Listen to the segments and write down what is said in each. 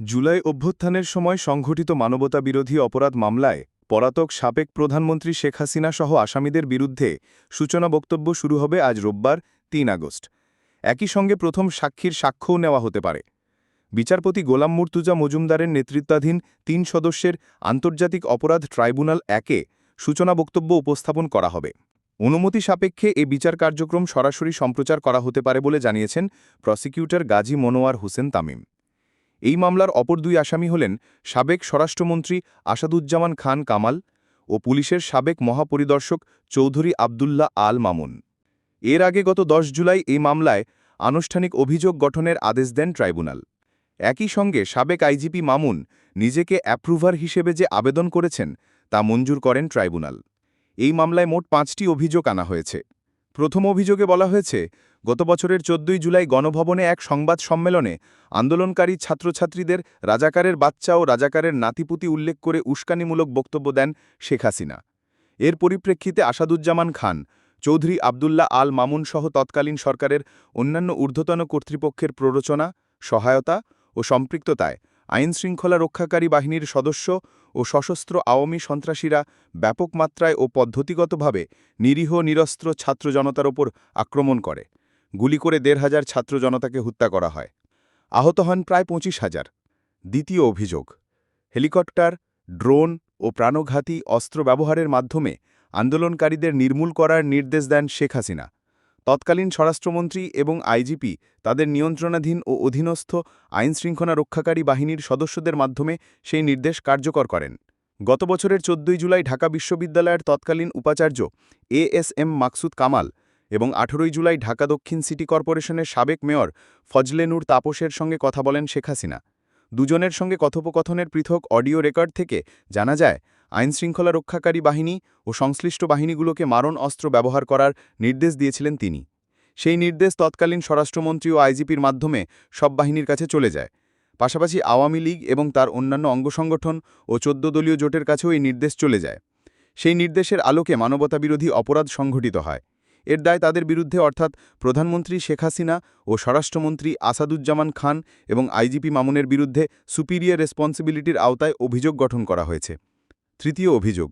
জুলাই অভ্যুত্থানের সময় সংঘটিত মানবতাবিরোধী অপরাধ মামলায় পলাতক সাবেক প্রধানমন্ত্রী শেখ হাসিনা সহ আসামিদের বিরুদ্ধে সূচনা বক্তব্য শুরু হবে আজ রোববার, তিন আগস্ট। একই সঙ্গে প্রথম সাক্ষীর সাক্ষ্যও নেওয়া হতে পারে। বিচারপতি গোলাম মুর্তুজা মজুমদারের নেতৃত্বাধীন তিন সদস্যের আন্তর্জাতিক অপরাধ ট্রাইব্যুনাল একে সূচনা বক্তব্য উপস্থাপন করা হবে। অনুমতি সাপেক্ষে এ বিচার কার্যক্রম সরাসরি সম্প্রচার করা হতে পারে বলে জানিয়েছেন প্রসিকিউটর গাজী মনোয়ার হোসেন তামিম। এই মামলার অপর দুই আসামি হলেন সাবেক স্বরাষ্ট্রমন্ত্রী আসাদুজ্জামান খান কামাল ও পুলিশের সাবেক মহাপরিদর্শক চৌধুরী আবদুল্লাহ আল মামুন। এর আগে গত ১০ জুলাই এই মামলায় আনুষ্ঠানিক অভিযোগ গঠনের আদেশ দেন ট্রাইব্যুনাল। একই সঙ্গে সাবেক আইজিপি মামুন নিজেকে অ্যাপ্রুভার হিসেবে যে আবেদন করেছেন তা মঞ্জুর করেন ট্রাইব্যুনাল। এই মামলায় মোট পাঁচটি অভিযোগ আনা হয়েছে। প্রথম অভিযোগে বলা হয়েছে গত বছরের চোদ্দই জুলাই গণভবনে এক সংবাদ সম্মেলনে আন্দোলনকারী ছাত্রছাত্রীদের রাজাকারের বাচ্চা ও রাজাকারের নাতিপুতি উল্লেখ করে উস্কানিমূলক বক্তব্য দেন শেখ হাসিনা। এর পরিপ্রেক্ষিতে আসাদুজ্জামান খান, চৌধুরী আবদুল্লাহ আল মামুন সহ তৎকালীন সরকারের অন্যান্য ঊর্ধ্বতন কর্তৃপক্ষের প্ররোচনা, সহায়তা ও সম্পৃক্ততায় আইনশৃঙ্খলা রক্ষাকারী বাহিনীর সদস্য ও সশস্ত্র আওয়ামী সন্ত্রাসীরা ব্যাপক মাত্রায় ও পদ্ধতিগতভাবে নিরীহ নিরস্ত্র ছাত্র জনতার ওপর আক্রমণ করে। গুলি করে দেড় হাজার ছাত্র জনতাকে হত্যা করা হয়। আহত হন প্রায় পঁচিশ হাজার। দ্বিতীয় অভিযোগ, হেলিকপ্টার, ড্রোন ও প্রাণঘাতী অস্ত্র ব্যবহারের মাধ্যমে আন্দোলনকারীদের নির্মূল করার নির্দেশ দেন শেখ হাসিনা। তৎকালীন স্বরাষ্ট্রমন্ত্রী এবং আইজিপি তাদের নিয়ন্ত্রণাধীন ও অধীনস্থ আইনশৃঙ্খলা রক্ষাকারী বাহিনীর সদস্যদের মাধ্যমে সেই নির্দেশ কার্যকর করেন। গত বছরের চোদ্দই জুলাই ঢাকা বিশ্ববিদ্যালয়ের তৎকালীন উপাচার্য A S M Maksud Kamal এবং আঠেরোই জুলাই ঢাকা দক্ষিণ সিটি কর্পোরেশনের সাবেক মেয়র ফজলে নূর তাপসের সঙ্গে কথা বলেন শেখ হাসিনা। দুজনের সঙ্গে কথোপকথনের পৃথক অডিও রেকর্ড থেকে জানা যায়, আইনশৃঙ্খলা রক্ষাকারী বাহিনী ও সংশ্লিষ্ট বাহিনীগুলোকে মারণ অস্ত্র ব্যবহার করার নির্দেশ দিয়েছিলেন তিনি। সেই নির্দেশ তৎকালীন স্বরাষ্ট্রমন্ত্রী ও আইজিপির মাধ্যমে সব বাহিনীর কাছে চলে যায়। পাশাপাশি আওয়ামী লীগ এবং তার অন্যান্য অঙ্গসংগঠন ও চোদ্দ দলীয় জোটের কাছেও এই নির্দেশ চলে যায়। সেই নির্দেশের আলোকে মানবতাবিরোধী অপরাধ সংঘটিত হয়। এর দায় তাদের বিরুদ্ধে, অর্থাৎ প্রধানমন্ত্রী শেখ হাসিনা ও স্বরাষ্ট্রমন্ত্রী আসাদুজ্জামান খান এবং আইজিপি মামুনের বিরুদ্ধে সুপিরিয়ার রেসপন্সিবিলিটির আওতায় অভিযোগ গঠন করা হয়েছে। তৃতীয় অভিযোগ,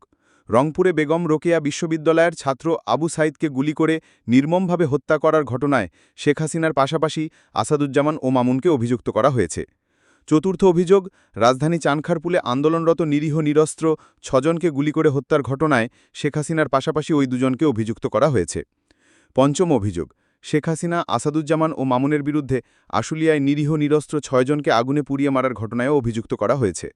রংপুরে বেগম রোকেয়া বিশ্ববিদ্যালয়ের ছাত্র আবু সাইদকে গুলি করে নির্মমভাবে হত্যা করার ঘটনায় শেখ হাসিনার পাশাপাশি আসাদুজ্জামান ও মামুনকে অভিযুক্ত করা হয়েছে। চতুর্থ অভিযোগ, রাজধানী চানখারপুলে আন্দোলনরত নিরীহ নিরস্ত্র ছজনকে গুলি করে হত্যার ঘটনায় শেখ হাসিনার পাশাপাশি ওই দুজনকে অভিযুক্ত করা হয়েছে। পঞ্চম অভিযোগ, শেখ হাসিনা, আসাদুজ্জামান ও মামুনের বিরুদ্ধে আশুলিয়ায় নিরীহ নিরস্ত্র ছয়জনকে আগুনে পুড়িয়ে মারার ঘটনায়ও অভিযুক্ত করা হয়েছে।